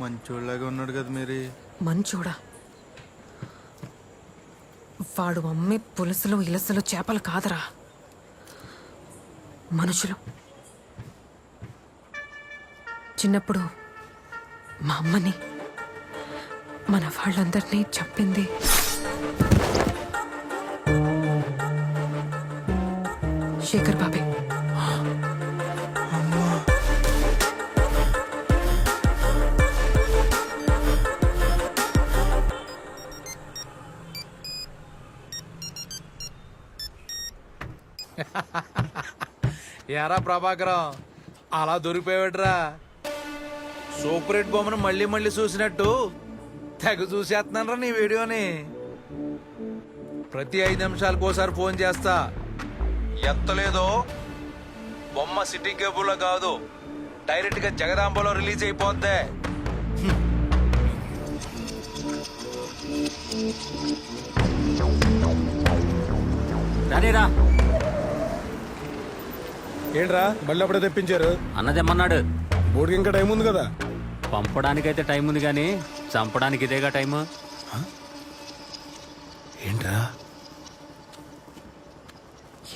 మంచోళ్ళగా ఉన్నాడు కదా మీరు. మంచోడా? వాడు అమ్మే పులుసులు ఇలసలు చేపలు కాదరా. మనుషులు. చిన్నప్పుడు మా అమ్మని మన వాళ్ళందరినీ చెప్పింది ఏరా ప్రభాకరం? అలా దొరికిపోయాడురా సూపర్ హిట్ బొమ్మను మళ్ళీ మళ్ళీ చూసినట్టు తెగ చూసేస్తున్నానరా నీ వీడియోని. ప్రతి ఐదు నిమిషాలకు ఒకసారి ఫోన్ చేస్తా. ఎత్తలేదో? బొమ్మ సిటీ కేబుల్లో కాదు. డైరెక్ట్గా జగదాంబలో రిలీజ్ అయిపోద్ది. రానేరా. ఏంట్రా? మళ్ళీ అప్పుడే తెప్పించారు. అన్నదేమన్నాడు బోర్డుకి ఇంకా టైం ఉంది కదా? పంపడానికైతే టైం ఉంది కానీ చంపడానికి ఇదేగా టైము? ఏంట్రా?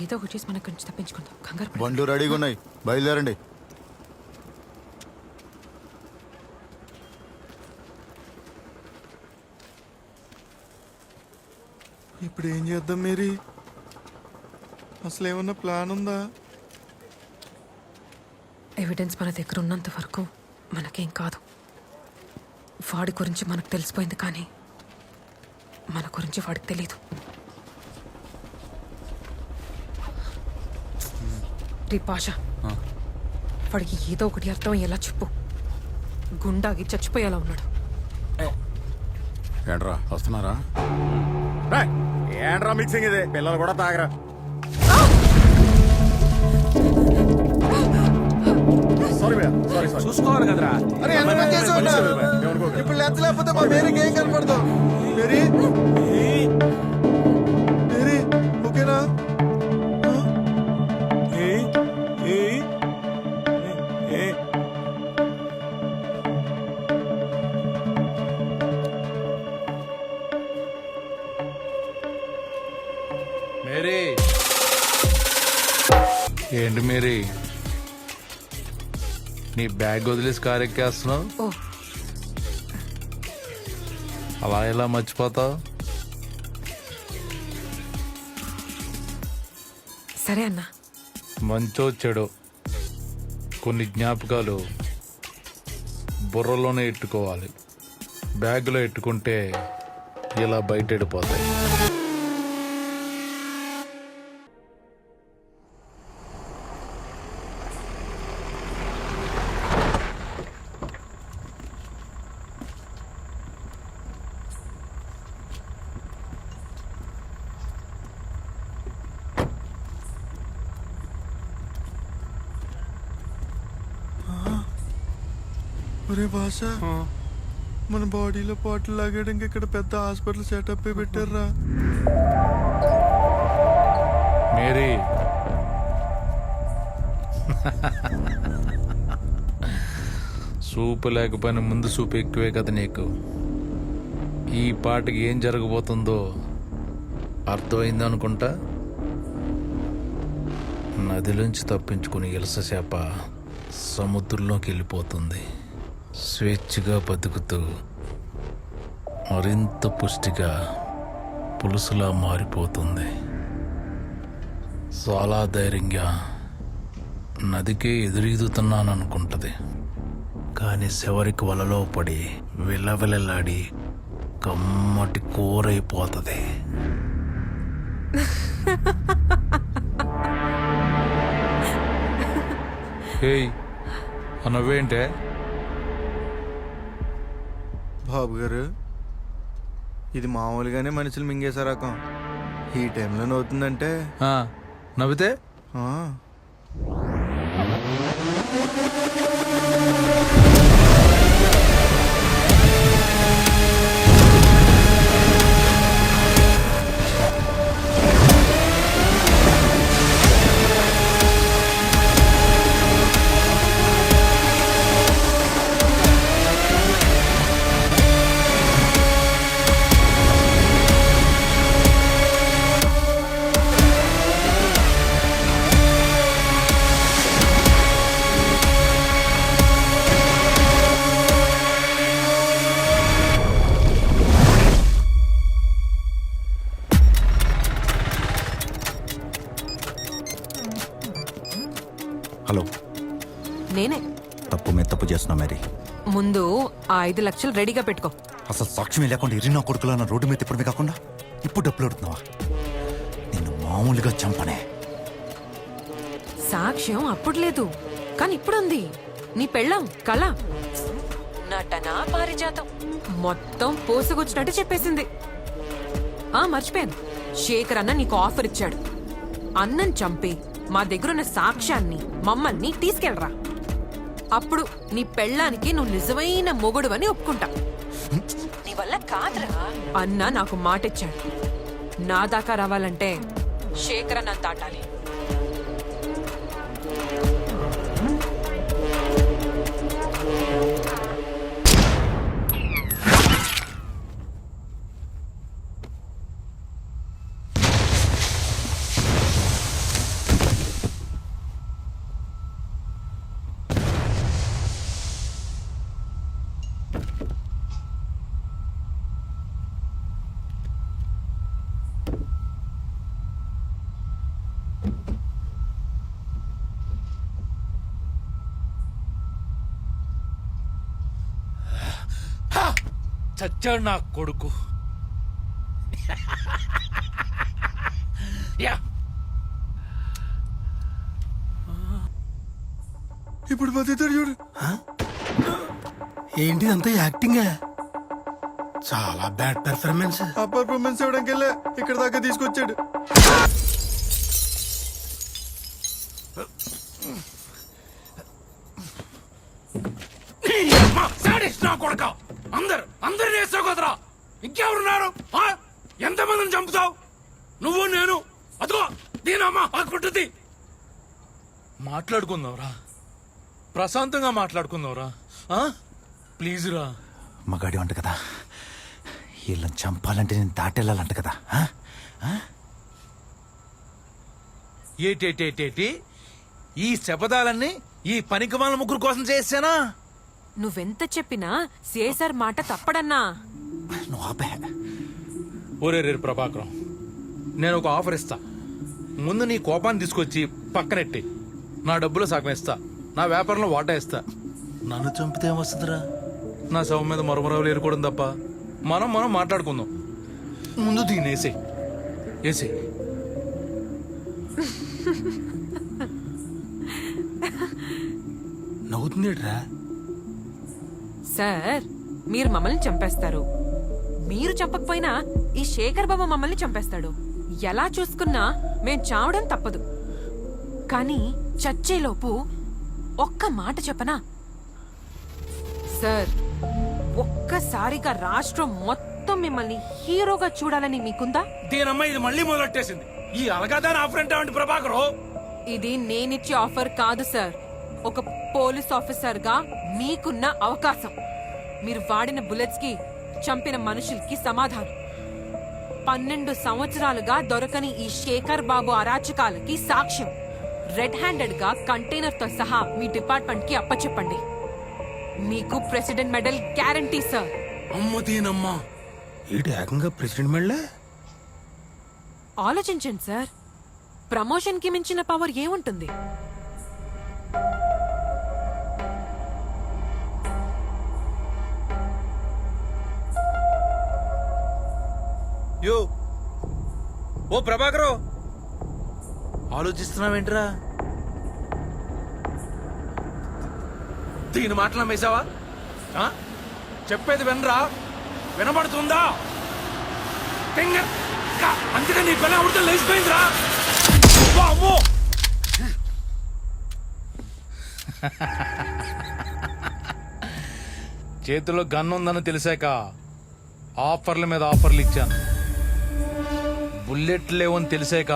ఏదో ఒకటి చేసి మనకు నుంచి తప్పించుకుందాం. కంగారు పడకు. బండ్లు రెడీగా ఉన్నాయి. బయలుదేరండి. ఇప్పుడు ఏం చేద్దాం మీరు? అసలు ఏమన్నా ప్లాన్ ఉందా? ఎవిడెన్స్ మన దగ్గర ఉన్నంత వరకు మనకేం కాదు. వాడి గురించి మనకు తెలిసిపోయింది కానీ మన గురించి వాడికి తెలియదు రీ పాష వాడికి ఏదో ఒకటి అర్థం అయ్యేలా చెప్పు. గుండాగి చచ్చిపోయేలా ఉన్నాడు. ఏంట్రా వస్తున్నారా? ఏంట్రా మిక్సింగ్ ఇది? పిల్లలు కూడా తాగరా. చూసుకోవాలి. కదరా. అరే ఎంత చేసి ఉన్నారు? ఇప్పుడు లెచ్చ లేకపోతే మా మేరీకి ఏం కనపడదు మేరీ మేరీ ఓకేనా? మేరీ. ఏంటి మేరీ? నీ బ్యాగ్ వదిలేసి కారు ఎక్కేస్తున్నావు? ఓ. అలా ఎలా మర్చిపోతావు? సరే అన్నా. మంచో చెడో. కొన్ని జ్ఞాపకాలు బుర్రలోనే ఎట్టుకోవాలి. బ్యాగులో ఎట్టుకుంటే ఇలా బయట వెళ్ళిపోతాయి ఒరే భాష మన బాడీలో పాటలు లాగడానికి ఇక్కడ పెద్ద హాస్పిటల్ సెటప్ పెట్టారా మేరీ. సూపు లేకపోయినా ముందు సూపు ఎక్కువే కదా నీకు. ఈ పాటకి ఏం జరగబోతుందో అర్థమైంది అనుకుంటా? నదిలోంచి తప్పించుకుని ఇలస చేప సముద్రంలోకి వెళ్ళిపోతుంది. స్వేచ్ఛగా బతుకుతూ మరింత పుష్టిగా పులుసులా మారిపోతుంది. చాలా ధైర్యంగా నదికే ఎదురీదుతున్నాననుకుంటుంది కానీ చివరికి వలలో పడి విలవిలలాడి కమ్మటి కూరైపోతుంది. హేయ్ అనవేంటే బాబు గారు. ఇది మామూలుగానే మనుషులు మింగేసే రకం ఈ టైంలో అవుతుందంటే ఆ, నవ్వితే? ఆ, ఆ ఐదు లక్షలు రెడీగా పెట్టుకో. అసలు సాక్ష్యం లేకుండా ఇరినా కొడుకులా నా రోడ్డు మీద తిప్పడమే కాకుండా ఇప్పుడు డబ్బులు అడుగుతున్నావా? నిన్ను మామూలుగా చంపనే. సాక్ష్యం అప్పుడు లేదు కానీ ఇప్పుడుంది. నీ పెళ్ళం కళ. నటనా పారిజాతం. మొత్తం పోసుకొచ్చినట్టు చెప్పేసింది. ఆ మర్చిపోయాను. శేఖర్ అన్న నీకు ఆఫర్ ఇచ్చాడు. అన్నం చంపి మా దగ్గరున్న సాక్ష్యాన్ని మమ్మల్ని తీసుకెళ్ళరా. అప్పుడు నీ పెళ్ళానికి నువ్వు నిజమైన మొగుడు అని ఒప్పుకుంటా. నీ వల్ల కాదురా. అన్న నాకు మాటిచ్చాడు. నా దాకా రావాలంటే శేఖర్ అన్న దాటాలి. చచ్చాడు నా కొడుకు. యా. ఇప్పుడు బతుకుతాడు చూడు. ఏంటి అంతా యాక్టింగ్ చాలా బ్యాడ్ పెర్ఫార్మెన్స్ ఆ పర్ఫార్మెన్స్ ఇవ్వడానికి వెళ్ళే ఇక్కడ దాకా తీసుకొచ్చాడు. నా కొడుక. అందరు అందరు వేసావు కదరా. ఇంకెవరున్నారు? ఎంతమందిని చంపుతావు? నువ్వు నేను. అదిగో దీనమ్మా ఆ కుట్టుది మాట్లాడుకుందాంరా. ప్రశాంతంగా మాట్లాడుకుందాంరా. ఆ? ప్లీజ్ రా. మగాడి అంట కదా. వీళ్ళని చంపాలంటే నేను దాటెళ్ళాలంట కదా? ఏటేటేటేటి? ఈ శపథాలన్నీ ఈ పనికి వాళ్ళ ముగ్గురు కోసం చేశానా నువ్వెంత చెప్పినా సిఐసార్ మాట తప్పడన్నా. నువ్వు ఆపే. ఒరే రే ప్రభాకరం నేను ఒక ఆఫర్ ఇస్తా. ముందు నీ కోపాన్ని తీసుకొచ్చి పక్కనెట్టి. నా డబ్బులు సగం ఇస్తా నా వ్యాపారంలో వాటా ఇస్తా. నన్ను చంపితే ఏమొస్తుందిరా? నా శవం మీద మరమరావులు ఏరుకోవడం తప్ప మనం మనం మాట్లాడుకుందాం. ముందు దీన్ని వేసేయ్ వేసేయ్ నవ్వుతుందేట్రా? సార్ మీరు మమ్మల్ని చంపేస్తారు. మీరు చంపకపోయినా ఈ శేఖర్ బాబు మమ్మల్ని చంపేస్తాడు. ఎలా చూసుకున్నా మేం చావడం తప్పదు. కానీ చచ్చేలోపు ఒక్క మాట చెప్పనా? సార్ ఒక్కసారిగా రాష్ట్రం మొత్తం మిమ్మల్ని హీరోగా చూడాలని మీకుందా? దీనమ్మ ఇది మళ్ళీ మొదలెట్టేసింది. ఈ అలగాదా నా ఫ్రెండ్ అంటే ప్రభాకరు? ఇది నేనిచ్చే ఆఫర్ కాదు సార్. ఒక పోలీస్ ఆఫీసర్గా మీకున్న అవకాశం. మీరు వాడిన బుల్లెట్స్కి చంపిన మనుషులకి సమాధానం. పన్నెండు సంవత్సరాలుగా దొరకని ఈ శేఖర్ బాబు అరాచకాలకి సాక్ష్యం. రెడ్ హ్యాండెడ్గా కంటైనర్తో సహా మీ డిపార్ట్మెంట్కి అప్పచెప్పండి. మీకు ప్రెసిడెంట్ మెడల్ గ్యారంటీ సార్. అమ్మ దీనమ్మ. ఏంటి ఏకంగా ప్రెసిడెంట్ మెళ్ళ ఆలోచించండి సార్. ప్రమోషన్కి మించిన పవర్ ఏముంటుంది? యో. ఓ ప్రభాకరు. ఆలోచిస్తున్నావేంట్రా? దీని మాటలు నమ్మేశావా? చెప్పేది వినరా? వినబడుతుందా? అందుకే నీ పిల్ల ఉడత లేచిపోయిందిరా. అమ్మో. చేతిలో గన్ ఉందని తెలిసాక ఆఫర్ల మీద ఆఫర్లు ఇచ్చాను. బుల్లెట్ లేవని తెలిసాక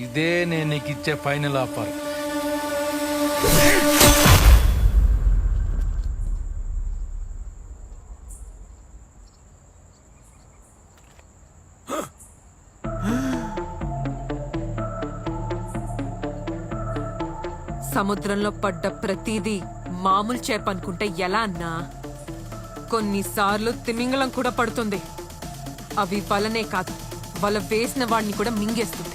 ఇదే నేను నీకు ఇచ్చే ఫైనల్ ఆఫర్. సముద్రంలో పడ్డ ప్రతిదీ మామూలు చేప అనుకుంటే ఎలా అన్నా? కొన్నిసార్లు తిమింగలం కూడా పడుతుంది. అవి వలనే కాదు వల వేసిన వాడిని కూడా మింగేస్తుంది.